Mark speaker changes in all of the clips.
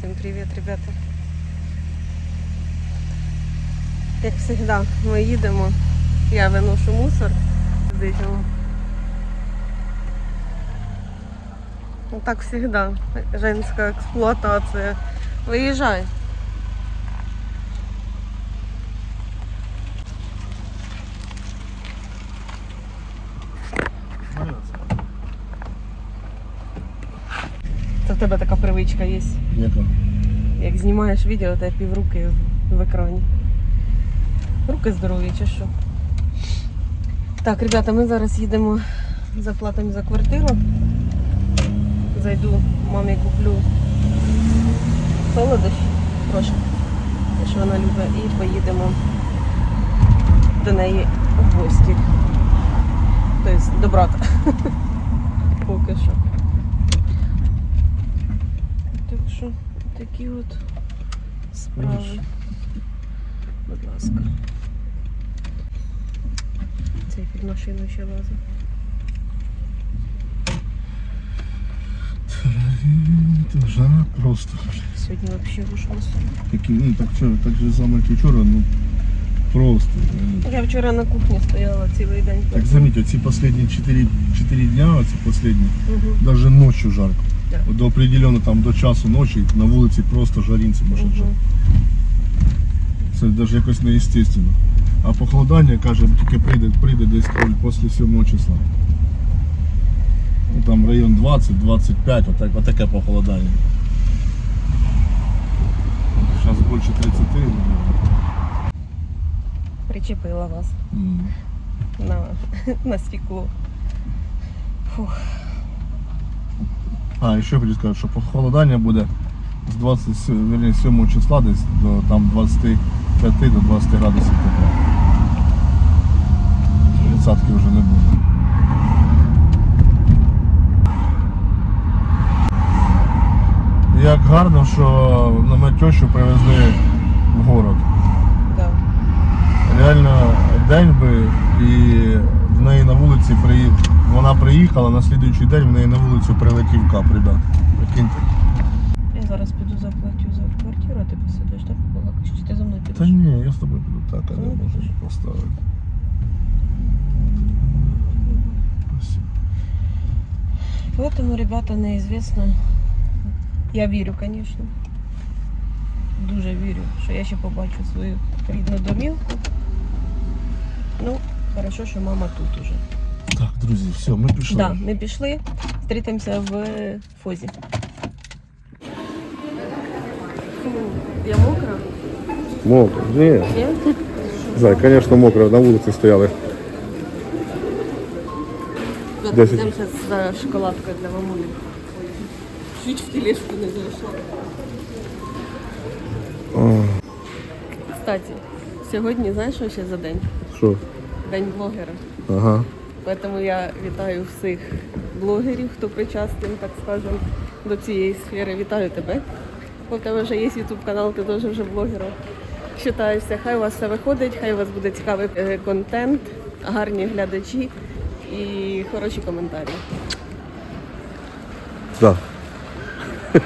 Speaker 1: Всім привет, ребята. Як завжди, ми їдемо. Я виношу мусор з. Ну так завжди. Женська експлуатація. Виїжджай. Це в тебе така привичка є.
Speaker 2: Яка?
Speaker 1: Як знімаєш відео, то півруки в- в екрані. Руки здорові чи що? Так, ребята, ми зараз їдемо заплатимо за квартиру. Зайду, мамі куплю солодощі трошки, що вона любить, і поїдемо до неї в гості. Тобто до брата. Поки що. що такі от справи.
Speaker 2: Видиш?
Speaker 1: Будь ласка. Цей під машину ще лазить.
Speaker 2: Це жара просто.
Speaker 1: Сьогодні взагалі ужас.
Speaker 2: Такі, ну так що, так же саме як і вчора, ну просто. ну.
Speaker 1: Я вчора на кухні стояла цілий день.
Speaker 2: Так заметь, оці останні 4, 4 дня, оці останні,
Speaker 1: Угу.
Speaker 2: даже ночью жарко. До определенно там до часу ночі на вулиці просто жарінці
Speaker 1: Угу.
Speaker 2: Це навіть якось неестественно. А похолодання, каже, тільки прийде, прийде десь після 7 числа. Ну, там район 20-25, отак, отаке похолодання. Зараз більше 30.
Speaker 1: Причепила вас
Speaker 2: М.
Speaker 1: на, на стекло. Фух.
Speaker 2: А, і ще хочу сказати, що похолодання буде з 27, вірні, 7 числа десь до там 25 до 20 градусів тепла. Тридцятки вже не буде. Як гарно, що на мене привезли в город.
Speaker 1: Да.
Speaker 2: Реально день би і в неї на вулиці приї... вона приїхала, на слідуючий день в неї на вулицю прилетів кап, ребят. Прикиньте.
Speaker 1: Я зараз піду заплатю за квартиру, а ти посидиш, так? Балакаєш? Чи ти за мною підеш?
Speaker 2: Та ні, я з тобою піду так, а не можу поставити.
Speaker 1: Поэтому, ребята, неизвестно. Я вірю, звісно. Дуже вірю, що я ще побачу свою рідну домівку. Ну, хорошо, що мама тут уже.
Speaker 2: Так, друзі, все, ми пішли.
Speaker 1: Да, ми пішли, зустрітимося в Фозі. Фу, Я мокра?
Speaker 2: Мокро. Ні.
Speaker 1: Ні?
Speaker 2: Зай, звісно, мокро, на вулиці стояли. Десять.
Speaker 1: Йдемо зараз за шоколадкою для мамулі. Чуть в тележку не зайшла. Кстати, сьогодні знаєш, що ще за день?
Speaker 2: Що?
Speaker 1: День блогера.
Speaker 2: Ага.
Speaker 1: Тому я вітаю всіх блогерів, хто причастен, так скажем, до цієї сфери. Вітаю тебе. Бо в тебе вже є YouTube канал, ти теж вже блогером. Считаюся, хай у вас все виходить, хай у вас буде цікавий е, контент, гарні глядачі і хороші коментарі.
Speaker 2: Да.
Speaker 1: Ти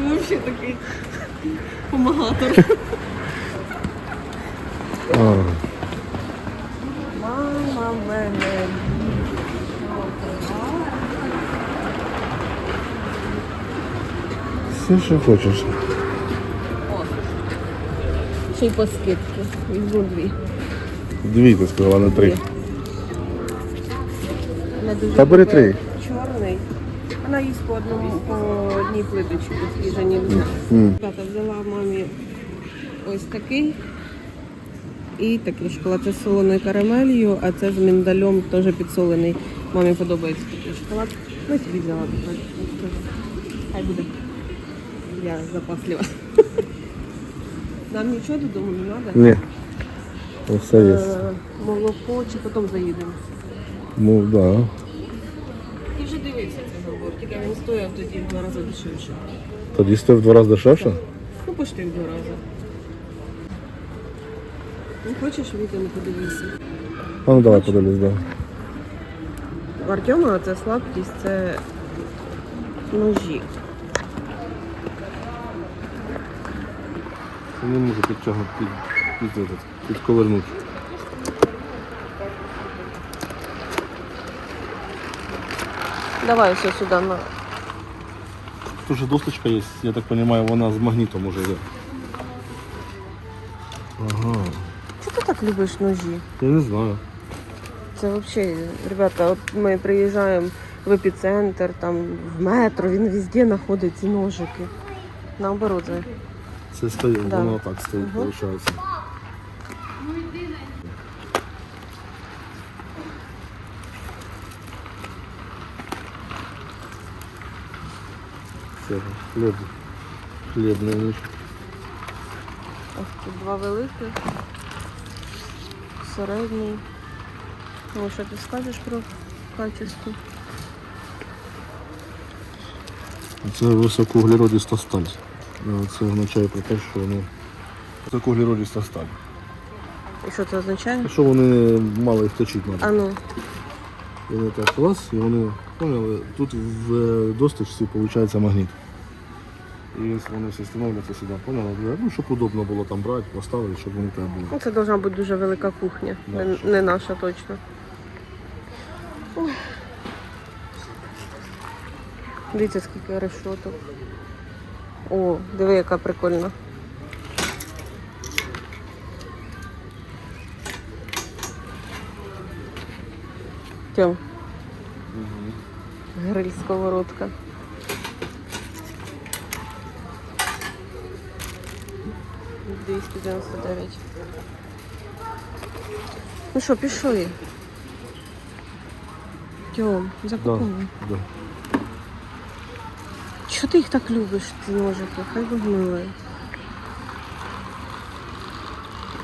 Speaker 1: взагалі такий помагатор.
Speaker 2: А,
Speaker 1: мене.
Speaker 2: все, що хочеш.
Speaker 1: Ще й по скидці. Візьму дві.
Speaker 2: Дві, ти сказала, не три.
Speaker 1: Вона дуже
Speaker 2: Та бери
Speaker 1: любить
Speaker 2: три.
Speaker 1: Чорний. Вона їсть по одному по одній плиточці, нельзя.
Speaker 2: М.
Speaker 1: Тата взяла мамі ось такий. І такий шоколад. Це з солоною карамелью, а це з міндалем теж підсолений. Мамі подобається такий шоколад. Ну, собі взяла. Хай буде. Я запаслива. Нам нічого додому не треба.
Speaker 2: Ні. Все є.
Speaker 1: Е, Молоко чи потім заїдемо.
Speaker 2: Ну, да.
Speaker 1: Ти вже дивився цей набор, тільки він стояв тоді в два рази дешевше.
Speaker 2: Тоді стоїть в два рази дешевше?
Speaker 1: Ну, почти в два рази. Ну, хочеш вийти, не подивися.
Speaker 2: А ну давай подивись, да.
Speaker 1: В Артема це слабкість, це ножі.
Speaker 2: Я не можу підтягнути, під, під, під, підковернути.
Speaker 1: Давай все сюди на.
Speaker 2: Тут же досточка є, я так розумію, вона з магнітом уже йде. Ага.
Speaker 1: Любиш ножі?
Speaker 2: Я не знаю.
Speaker 1: Це взагалі, ребята, от ми приїжджаємо в епіцентр, там в метро, він везде знаходить ці ножики. Наоборот, це.
Speaker 2: Це стоїть,
Speaker 1: Да.
Speaker 2: воно так стоїть,
Speaker 1: Ага.
Speaker 2: виходить. Все, хліб. Хлібний ніж.
Speaker 1: Ось тут два великих, середній. Ну, що ти скажеш про качество?
Speaker 2: Це високоуглеродиста сталь. Е, Це означає про те, що вони високоуглеродиста сталь.
Speaker 1: І що це означає?
Speaker 2: Що вони мало їх точити
Speaker 1: А
Speaker 2: треба.
Speaker 1: ну,
Speaker 2: Вони так раз, і вони поняли, тут в досточці виходить магніт. І вони всі становляться сюди, поняли? Ну, щоб удобно було там брати, поставити, щоб вони там були.
Speaker 1: ну, це должна бути дуже велика кухня.
Speaker 2: Да,
Speaker 1: Не, не наша точно. Ой. Дивіться, скільки решоток. О, диви, яка прикольна. Тьом. Гриль сковородка. Двісті дев'яносто дев'ять. Ну що, пішли. Тьом,
Speaker 2: Да, да.
Speaker 1: Чого ти їх так любиш, ці ножики? Хай би гнили.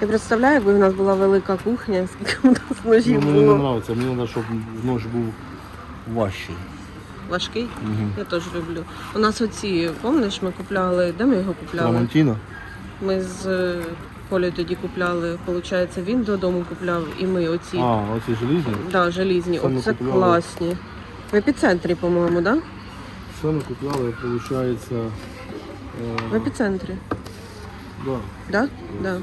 Speaker 1: Я представляю, якби в нас була велика кухня, скільки у нас
Speaker 2: Ну,
Speaker 1: ножів
Speaker 2: мені не
Speaker 1: було.
Speaker 2: подобається, мені треба, щоб нож був важчий.
Speaker 1: Важкий?
Speaker 2: Угу.
Speaker 1: Я теж люблю. У нас оці, пам'ятаєш, ми купляли, де ми його купляли?
Speaker 2: Ламантіна?
Speaker 1: Ми з е, Колею тоді купляли, виходить, він додому купляв, і ми оці.
Speaker 2: А, оці желізні?
Speaker 1: Да, желізні. Оце
Speaker 2: купляли.
Speaker 1: класні. В епіцентрі, по-моєму, да?
Speaker 2: Це ми купляли, виходить,
Speaker 1: В епіцентрі.
Speaker 2: да.
Speaker 1: Да? Да.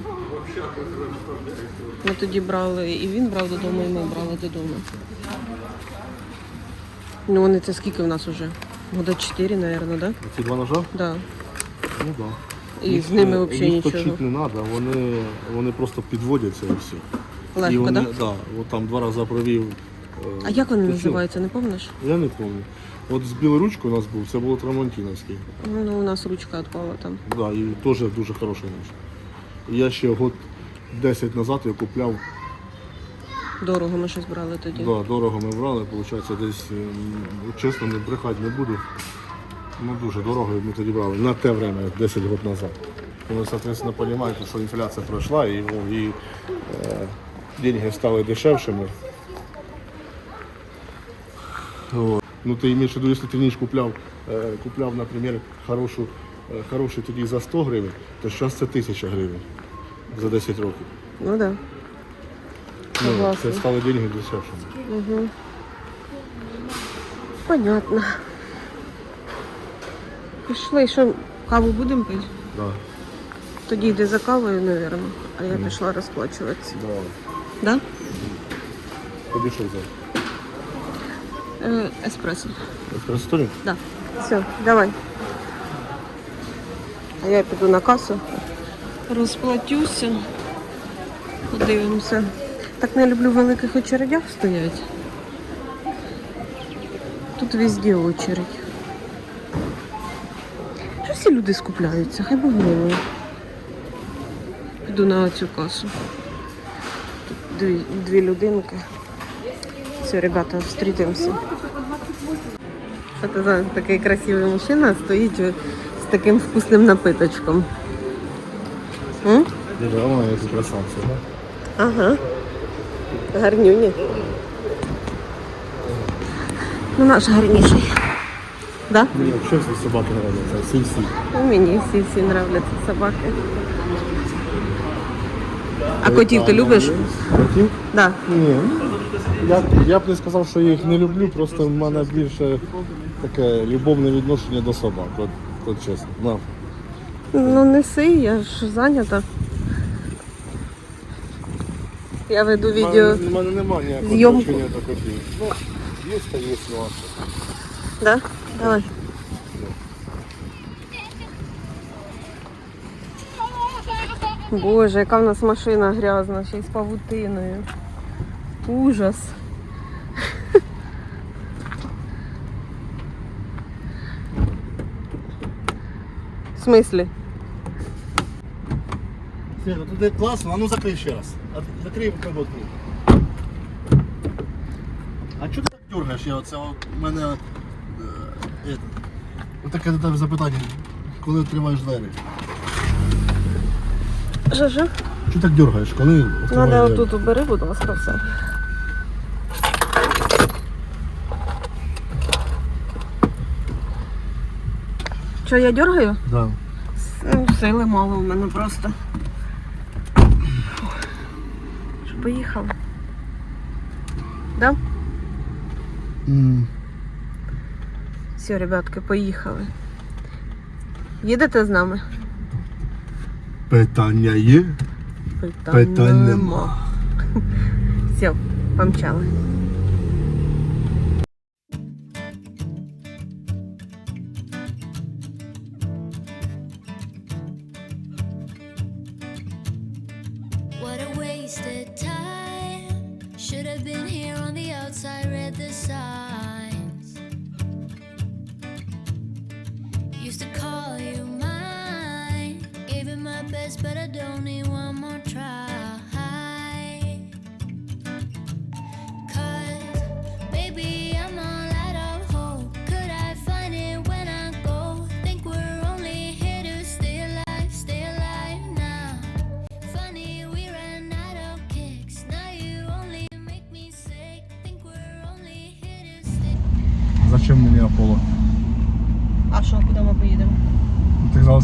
Speaker 1: Ми тоді брали, і він брав додому, і ми брали додому. Ну вони це скільки в нас вже? Года 4, мабуть, да?
Speaker 2: Ці два ножа?
Speaker 1: Да.
Speaker 2: Ну так. Да.
Speaker 1: І
Speaker 2: Їх,
Speaker 1: з ними взагалі
Speaker 2: їх
Speaker 1: нічого.
Speaker 2: точити не треба, вони, вони просто підводяться і все. і
Speaker 1: Легко,
Speaker 2: вони,
Speaker 1: да?
Speaker 2: да? От там два рази провів. е,
Speaker 1: А як вони
Speaker 2: точив.
Speaker 1: називаються, не пам'ятаєш?
Speaker 2: Я не пам'ятаю. От з білоручкою у нас був, це було Трамонтіновський.
Speaker 1: Ну, у нас ручка відпала там.
Speaker 2: Да, і теж дуже хороший нож. Я ще год 10 назад я купляв,
Speaker 1: Дорого ми щось брали тоді.
Speaker 2: да, дорого ми брали, виходить, десь, чесно, не брехати не буду. Ну дуже дорого ми тоді брали на те время, 10 років назад. Ви, соответственно, розумієте, що інфляція пройшла і, ну, і е, деньги стали дешевшими. Вот. Ну ти имеешь в виду, якщо ти ніж купляв, е, купляв, наприклад, хорошу, е, хороший тоді за 100 гривень, то зараз це 1000 гривень за 10 років.
Speaker 1: Ну так. Да.
Speaker 2: Ну,
Speaker 1: Согласна.
Speaker 2: це стали деньги дешевшими.
Speaker 1: Угу. Понятно. Пішли, що каву будемо пити?
Speaker 2: Да.
Speaker 1: Тоді йди за кавою, мабуть. А я пішла розплачуватися.
Speaker 2: Давай.
Speaker 1: Да?
Speaker 2: Тобі що взяв?
Speaker 1: Е, еспресо.
Speaker 2: Еспресо
Speaker 1: Да. Все, давай. А я піду на касу. Розплатюся. Подивимося. Так не люблю в великих очередях стоять. Тут везде очередь. Люди скупляються? Хай Бог милує. Піду на цю касу. Тут дві, дві людинки. Все, ребята, зустрітимося. Такий красивий мужчина стоїть з таким вкусним напиточком. М?
Speaker 2: Вона як красавця.
Speaker 1: Ага. Гарнюні. Ну, наш гарніший. Да?
Speaker 2: Мені взагалі всі собаки подобаються, всі-всі.
Speaker 1: І мені всі всі нравляться собаки. А котів ти любиш?
Speaker 2: Котів?
Speaker 1: Да.
Speaker 2: Ні. Я, я б не сказав, що я їх не люблю, просто в мене більше таке любовне відношення до собак, от, от чесно. На.
Speaker 1: Ну неси, я ж зайнята. Я веду відео.
Speaker 2: У мене немає ніякого
Speaker 1: зйомку.
Speaker 2: значення до копійок. Ну, є та є нюанси.
Speaker 1: Да? Давай. Боже, яка в нас машина грязна, ще й з павутиною. Ужас. В смислі?
Speaker 2: Света, тут класно, а ну закрий ще раз. А, Закрий кабот. А чого ти так дергаєш? Я оце у мене таке до тебе запитання. Коли відкриваєш двері?
Speaker 1: Жажа?
Speaker 2: Чого так дергаєш? Коли відкриваєш
Speaker 1: Надо
Speaker 2: двері?
Speaker 1: отут убери, будь ласка, все. Що, я дергаю?
Speaker 2: Да.
Speaker 1: Ну, сили мало в мене просто. Що, поїхали? Да?
Speaker 2: М,
Speaker 1: Все, ребятки, поїхали. Їдете з нами?
Speaker 2: Питання є?
Speaker 1: Питань,
Speaker 2: Питань нема.
Speaker 1: Все, помчали.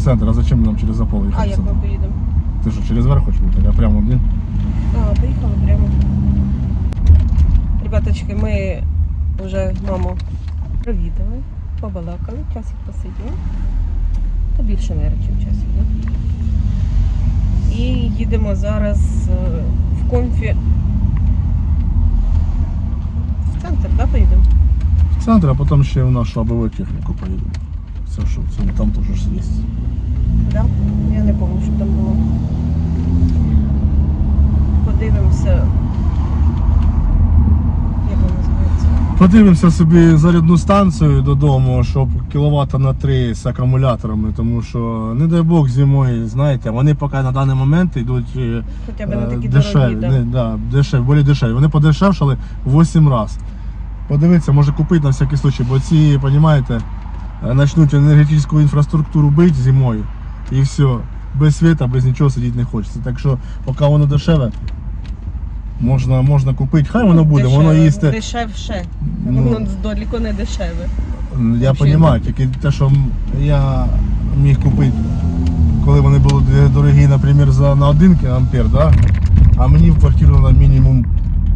Speaker 2: Центр, а зачем нам через Аполло їхати?
Speaker 1: А як ми поїдемо?
Speaker 2: Ти що, через верх хочеш бути? Я прямо один.
Speaker 1: А, поїхали прямо. Ребяточки, ми вже маму провідали, побалакали, часик посиділи. Та більше не речів часів, да? І їдемо зараз е, в конфі. В центр, да, поїдемо?
Speaker 2: В центр, а потім ще в нашу обову техніку поїдемо. Все, що там теж ж є.
Speaker 1: Да? Я не пам'ятаю, що там було. Подивимося.
Speaker 2: Подивимося собі зарядну станцію додому, щоб кіловата на 3 з акумуляторами, тому що, не дай Бог, зимою, знаєте, вони поки на даний момент йдуть е,
Speaker 1: Хоча б
Speaker 2: е,
Speaker 1: такі
Speaker 2: дешеві,
Speaker 1: дорогі,
Speaker 2: не, да, дешеві, більш дешеві. Вони подешевшали в 8 разів. Подивитися, може купити на всякий случай, бо ці, розумієте, почнуть енергетичну інфраструктуру бити зимою і все. Без світа, без нічого сидіти не хочеться. Так що, поки воно дешеве, можна, можна купити. Хай воно буде, воно
Speaker 1: Дешеве,
Speaker 2: їсти.
Speaker 1: Дешевше.
Speaker 2: Ну.
Speaker 1: Воно далеко не дешеве.
Speaker 2: Я розумію, тільки те, що я міг купити, коли вони були дорогі, наприклад, за на 1 ампер, да? а мені в квартиру на мінімум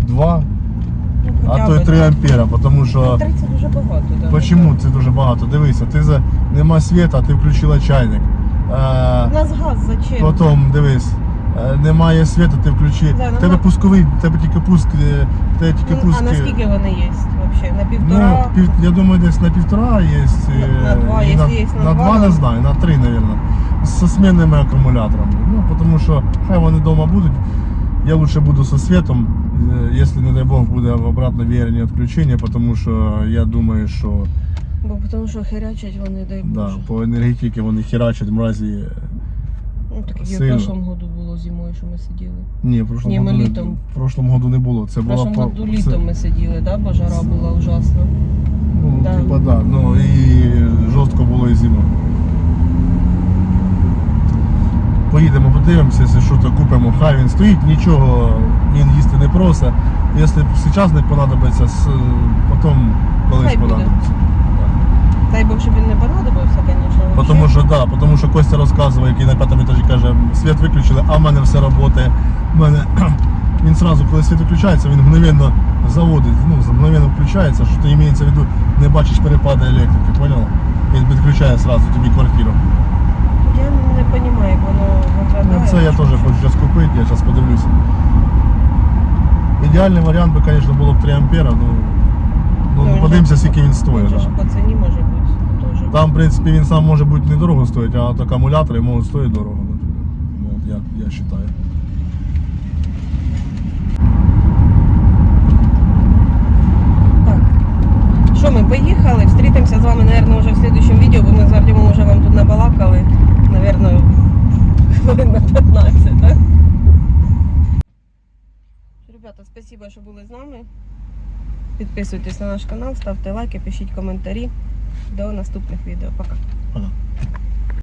Speaker 2: 2, а
Speaker 1: Хоча
Speaker 2: то й 3
Speaker 1: да.
Speaker 2: ампера, тому що
Speaker 1: 30 дуже багато, так.
Speaker 2: чому це дуже багато? Дивися, ти за нема світа, ти включила чайник.
Speaker 1: У
Speaker 2: Е,
Speaker 1: нас газ зачем?
Speaker 2: Потім дивись. е, Немає світу, ти включи.
Speaker 1: Да, ну,
Speaker 2: тебе
Speaker 1: ну.
Speaker 2: пусковий, тебе тільки пуск, е, тебе тільки
Speaker 1: Ну,
Speaker 2: пуск.
Speaker 1: а
Speaker 2: е,
Speaker 1: наскільки вони є взагалі? На
Speaker 2: Ну,
Speaker 1: півтора?
Speaker 2: пів, я думаю, десь на півтора є.
Speaker 1: На- на два,
Speaker 2: і
Speaker 1: якщо
Speaker 2: на,
Speaker 1: є на
Speaker 2: на
Speaker 1: два,
Speaker 2: два
Speaker 1: на-
Speaker 2: не знаю, на три, мабуть. З змінними акумуляторами. Ну, тому що хай вони вдома будуть. Я лучше буду со світом, е, якщо, не дай Бог, буде обратно віяння відключення, тому що я думаю, що
Speaker 1: Бо тому що херячать вони, дай
Speaker 2: да,
Speaker 1: Боже.
Speaker 2: по енергетиці вони херачать мразі.
Speaker 1: Ну, так як в
Speaker 2: сильно.
Speaker 1: прошлому году було зимою, що ми сиділи.
Speaker 2: Ні, в прошлому,
Speaker 1: Ні, ми
Speaker 2: году, не-
Speaker 1: літом.
Speaker 2: в прошлому году не було. Це
Speaker 1: В
Speaker 2: була
Speaker 1: прошлому
Speaker 2: по-
Speaker 1: году
Speaker 2: це-
Speaker 1: літом ми сиділи, да? бо жара була ужасна.
Speaker 2: Ну,
Speaker 1: Да.
Speaker 2: типа, да. Ну і жорстко було і зимою. Поїдемо, подивимося, якщо що то купимо. Хай він стоїть, нічого він їсти не просить. Якщо зараз не понадобиться, с- потім колись
Speaker 1: Хай
Speaker 2: понадобиться.
Speaker 1: Дай Бог, щоб він не понадобився, звісно.
Speaker 2: Тому що, да, тому що Костя розказував, який на п'ятому етажі каже, світ виключили, а в мене все працює. Мене він одразу, коли світ виключається, він мгновенно заводить, ну, мгновенно включається, що ти імеється в виду, не бачиш перепаду електрики, поняла? Він підключає одразу тобі квартиру.
Speaker 1: Розумію, як воно виглядає.
Speaker 2: Ну, Це я теж хочу зараз купити, я зараз подивлюся. Ідеальний варіант би, звісно, було б 3 ампера, ну, ну,
Speaker 1: він
Speaker 2: подивимося, скільки він стоїть.
Speaker 1: Він же
Speaker 2: Да.
Speaker 1: ж по ціні може бути теж.
Speaker 2: Там, в принципі, він сам може бути недорого стоїть, а от акумулятори можуть стоїти дорого. Ну, от, я, я вважаю.
Speaker 1: Так. Що ми поїхали? Встрітимося з вами, мабуть, вже в слідчому відео, бо ми з Артемом вже вам тут набалакали. Наверно, хвилин на 15, так? Ребята, спасибо, що були з нами. Підписуйтесь на наш канал, ставте лайки, пишіть коментарі. До наступних відео. Пока.